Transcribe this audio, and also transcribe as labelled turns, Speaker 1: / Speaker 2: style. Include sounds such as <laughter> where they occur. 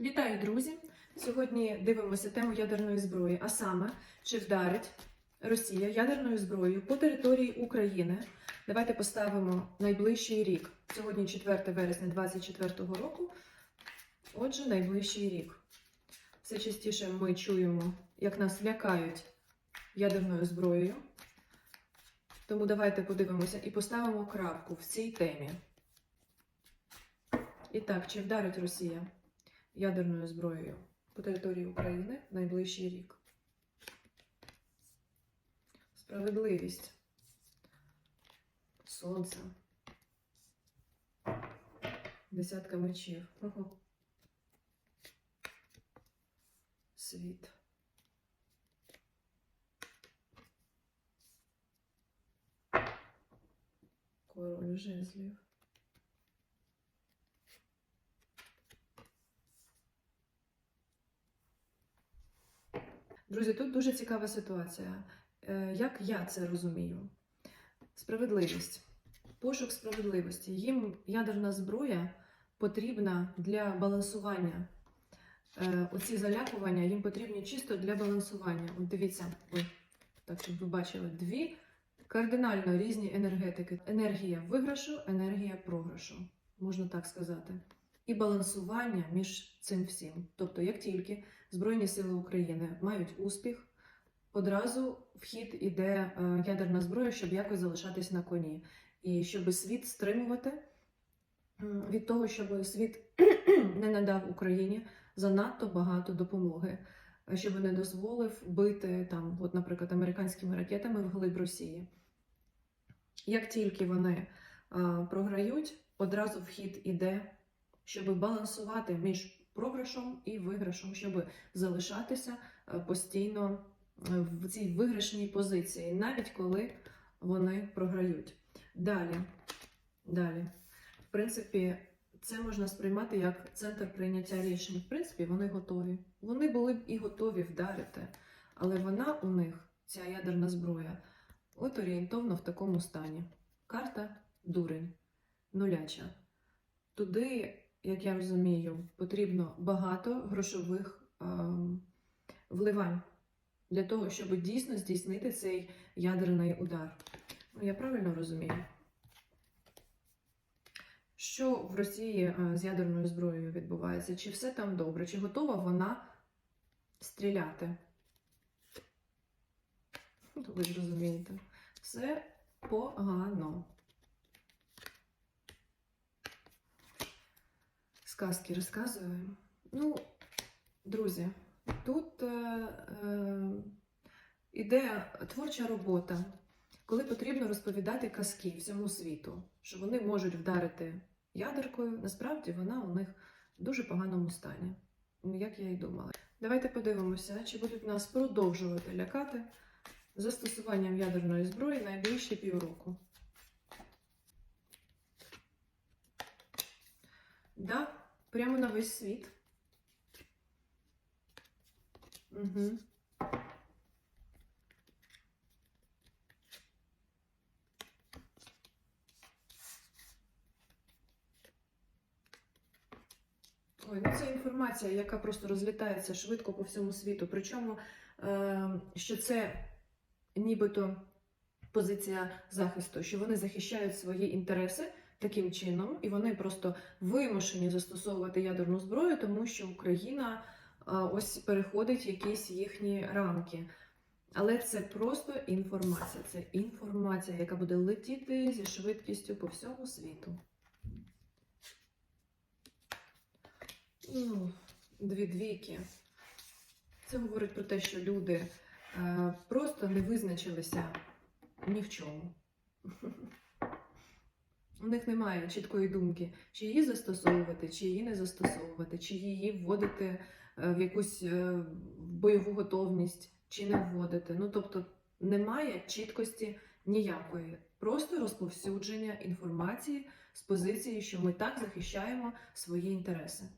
Speaker 1: Вітаю, друзі! Сьогодні дивимося тему ядерної зброї, а саме, чи вдарить Росія ядерною зброєю по території України. Давайте поставимо найближчий рік. Сьогодні 4 вересня 2024 року. Отже, найближчий рік. Все частіше ми чуємо, як нас лякають ядерною зброєю. Тому давайте подивимося і поставимо крапку в цій темі. І так, чи вдарить Росія ядерною зброєю по території України в найближчий рік? Справедливість. Сонце. Десятка мечів. Ого. Світ. Король жезлів. Друзі, тут дуже цікава ситуація. Е, Як я це розумію? Справедливість. Пошук справедливості. Їм ядерна зброя потрібна для балансування. Е, Оці залякування їм потрібні чисто для балансування. От дивіться, ой, так щоб ви бачили, дві кардинально різні енергетики: енергія виграшу, енергія програшу, можна так сказати. І балансування між цим всім. Тобто, як тільки Збройні Сили України мають успіх, одразу в хід іде е, ядерна зброя, щоб якось залишатись на коні, і щоб світ стримувати від того, щоб світ <clears throat> не надав Україні занадто багато допомоги, щоб не дозволив бити там, от, наприклад, американськими ракетами в глиб Росії. Як тільки вони е, програють, одразу в хід іде, щоб балансувати між програшом і виграшом, щоб залишатися е, постійно е, в цій виграшній позиції, навіть коли вони програють. Далі, далі. В принципі, це можна сприймати як центр прийняття рішень. В принципі, вони готові. Вони були б і готові вдарити, але вона у них, ця ядерна зброя, от орієнтовно в такому стані. Карта дурень, нуляча. Туди як я розумію, потрібно багато грошових ем, вливань для того, щоб дійсно здійснити цей ядерний удар. Ну, я правильно розумію? Що в Росії е, з ядерною зброєю відбувається? Чи все там добре? Чи готова вона стріляти? Ну, Ви ж розумієте. Все погано. Сказки розказую. Ну, друзі, тут е, е, іде творча робота, коли потрібно розповідати казки всьому світу, що вони можуть вдарити ядеркою. Насправді вона у них в дуже поганому стані, Ну, як я і думала. Давайте подивимося, чи будуть нас продовжувати лякати застосуванням ядерної зброї найближчі півроку. Прямо на весь світ. Угу. Ой, ну це інформація, яка просто розлітається швидко по всьому світу. Причому, е, що це нібито позиція захисту, що вони захищають свої інтереси таким чином, і вони просто вимушені застосовувати ядерну зброю, тому що Україна ось переходить якісь їхні рамки. Але це просто інформація. Це інформація, яка буде летіти зі швидкістю по всьому світу. Ну, дві двійки. Це говорить про те, що люди е, просто не визначилися ні в чому. У них немає чіткої думки, чи її застосовувати, чи її не застосовувати, чи її вводити е, в якусь е, бойову готовність, чи не вводити. Ну тобто немає чіткості ніякої, просто розповсюдження інформації з позиції, що ми так захищаємо свої інтереси.